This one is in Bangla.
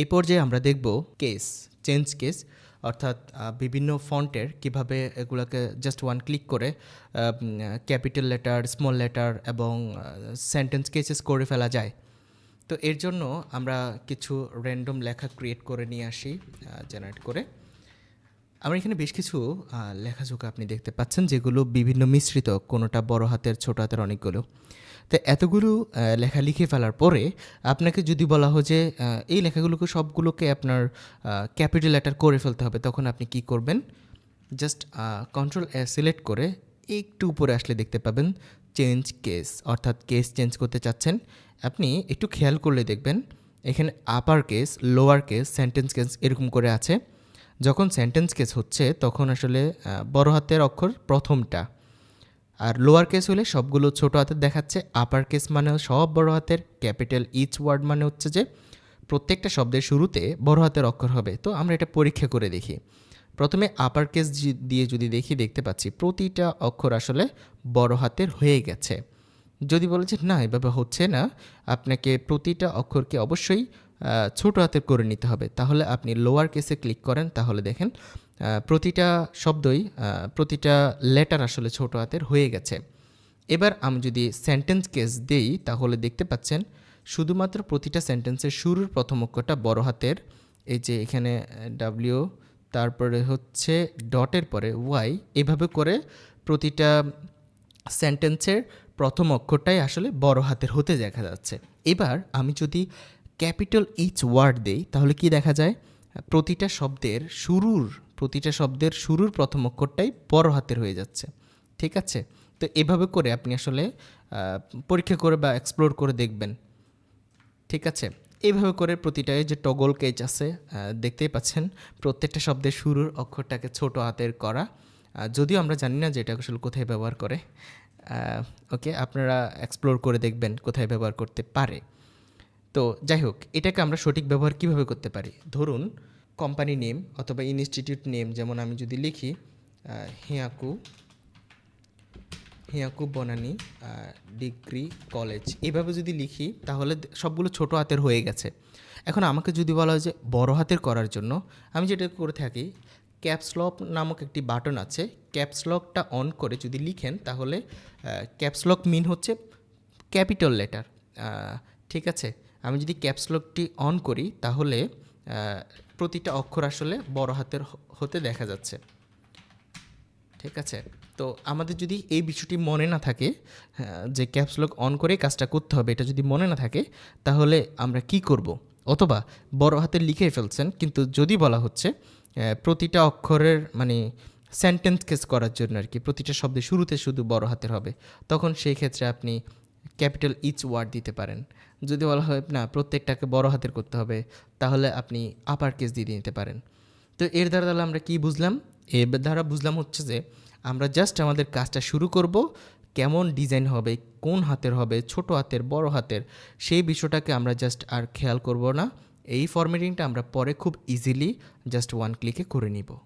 এই পর্যায়ে আমরা দেখব কেস চেঞ্জ কেস অর্থাৎ বিভিন্ন ফন্টের কীভাবে এগুলোকে জাস্ট ওয়ান ক্লিক করে ক্যাপিটাল লেটার স্মল লেটার এবং সেন্টেন্স কেসেস করে ফেলা যায়। তো এর জন্য আমরা কিছু র্যান্ডম লেখা ক্রিয়েট করে নিয়ে আসি জেনারেট করে। আমার এখানে বেশ কিছু লেখাজোকা আপনি দেখতে পাচ্ছেন, যেগুলো বিভিন্ন মিশ্রিত, কোনোটা বড় হাতের, ছোট হাতের অনেকগুলো। তো এতগুলো লেখা লিখে ফেলার পরে আপনাকে যদি বলা হয় যে এই লেখাগুলোকে সবগুলোকে আপনার ক্যাপিটাল লেটার করে ফেলতে হবে, তখন আপনি কি করবেন? জাস্ট কন্ট্রোল সিলেক্ট করে একটু উপরে আসলে দেখতে পাবেন চেঞ্জ কেস অর্থাৎ কেস চেঞ্জ করতে চাচ্ছেন। আপনি একটু খেয়াল করলে দেখবেন, এখানে upper case lower case sentence case এরকম করে আছে। যখন সেন্টেন্স কেস হচ্ছে, তখন আসলে বড় হাতের অক্ষর প্রথমটা। আর লোয়ার কেস হলে সবগুলো ছোট হাতের দেখাচ্ছে আপার কেস মানে সব বড় হাতের ক্যাপিটাল ইচ ওয়ার্ড মানে হচ্ছে যে, প্রত্যেকটা শব্দের শুরুতে বড় হাতের অক্ষর হবে। তো আমরা এটা পরীক্ষা করে দেখি। প্রথমে আপার কেস দিয়ে যদি দেখি, দেখতে পাচ্ছি প্রতিটা অক্ষর আসলে বড় হাতের হয়ে গেছে। যদি বলে যে না, এভাবে হচ্ছে না। আপনাকে প্রতিটা অক্ষরকে অবশ্যই ছোট হাতের করে নিতে হবে। তাহলে আপনি লোয়ার কেসে ক্লিক করেন, তাহলে দেখেন প্রতিটা শব্দই প্রতিটা লেটার আসলে ছোট হাতের হয়ে গেছে। এবার আমি যদি সেন্টেন্স কেস দেই, তাহলে দেখতে পাচ্ছেন, শুধুমাত্র প্রতিটা সেন্টেন্সের শুরুর প্রথম অক্ষরটা বড় হাতের, এই যে এখানে ডাব্লিউ তারপরে হচ্ছে ডটের পরে ওয়াই এভাবে করে প্রতিটা সেন্টেন্সের প্রথম অক্ষরটাই আসলে বড় হাতের হতে দেখা যাচ্ছে। এবার আমি যদি ক্যাপিটাল ইচ ওয়ার্ড দেই, তাহলে কি দেখা যায়? প্রতিটা শব্দের শুরুর, প্রতিটা শব্দের শুরুর প্রথম অক্ষরটাই বড় হাতের হয়ে যাচ্ছে। ঠিক আছে? তো এভাবে করে আপনি আসলে পরীক্ষা করে বা এক্সপ্লোর করে দেখবেন। ঠিক আছে? এইভাবে করে প্রতিটায় যে টগল কেজ আছে দেখতেই পাচ্ছেন, প্রত্যেকটা শব্দের শুরুর অক্ষরটাকে ছোট হাতের করা। যদিও আমরা জানি না যে এটা আসলে কোথায় ব্যবহার করে। ওকে আপনারা এক্সপ্লোর করে দেখবেন কোথায় ব্যবহার করতে পারে। তো যাই হোক, এটাকে আমরা সঠিক ব্যবহার কীভাবে করতে পারি? ধরুন কোম্পানি নেম অথবা ইনস্টিটিউট নেম যেমন আমি যদি লিখি হিয়াকু হিয়াকু বনানি ডিগ্রি কলেজ। এভাবে যদি লিখি, তাহলে সবগুলো ছোট হাতের হয়ে গেছে। এখন আমাকে যদি বলা হয় যে বড় হাতের করার জন্য, আমি যেটা করে থাকি ক্যাপসলক নামক একটি বাটন আছে। ক্যাপসলকটা অন করে যদি লিখেন, তাহলে ক্যাপসলক মিন হচ্ছে ক্যাপিটাল লেটার ঠিক আছে? আমি যদি ক্যাপসলকটি অন করি তাহলে প্রতিটা অক্ষর আসলে বড় হাতের হতে দেখা যাচ্ছে। ঠিক আছে? তো আমাদের যদি এই বিষয়টি মনে না থাকে হ্যাঁ, যে ক্যাপসলক অন করে কাজটা করতে হবে এটা যদি মনে না থাকে তাহলে আমরা কি করব? অথবা বড় হাতে লিখে ফেলছেন কিন্তু যদি বলা হচ্ছে প্রতিটা অক্ষরের মানে সেন্টেন্স কেস করার জন্য আর কি প্রতিটা শব্দের শুরুতে শুধু বড় হাতের হবে তখন সেই ক্ষেত্রে আপনি ক্যাপিটাল ইচ ওয়ার্ড দিতে পারেন। যদি বলা হয়, না, প্রত্যেকটাকে বড় হাতের করতে হবে, তাহলে আপনি আপার কেস দিয়ে নিতে পারেন। তো এর দ্বারা তাহলে আমরা কি বুঝলাম? এর দ্বারা বুঝলাম হচ্ছে যে, আমরা জাস্ট আমাদের কাজটা শুরু করব, কেমন ডিজাইন হবে, কোন হাতের হবে, ছোট হাতের, বড় হাতের, সেই বিষয়টাকে আমরা জাস্ট আর খেয়াল করব না। এই ফরম্যাটিংটা আমরা পরে খুব ইজিলি জাস্ট ওয়ান ক্লিকে করে নিব।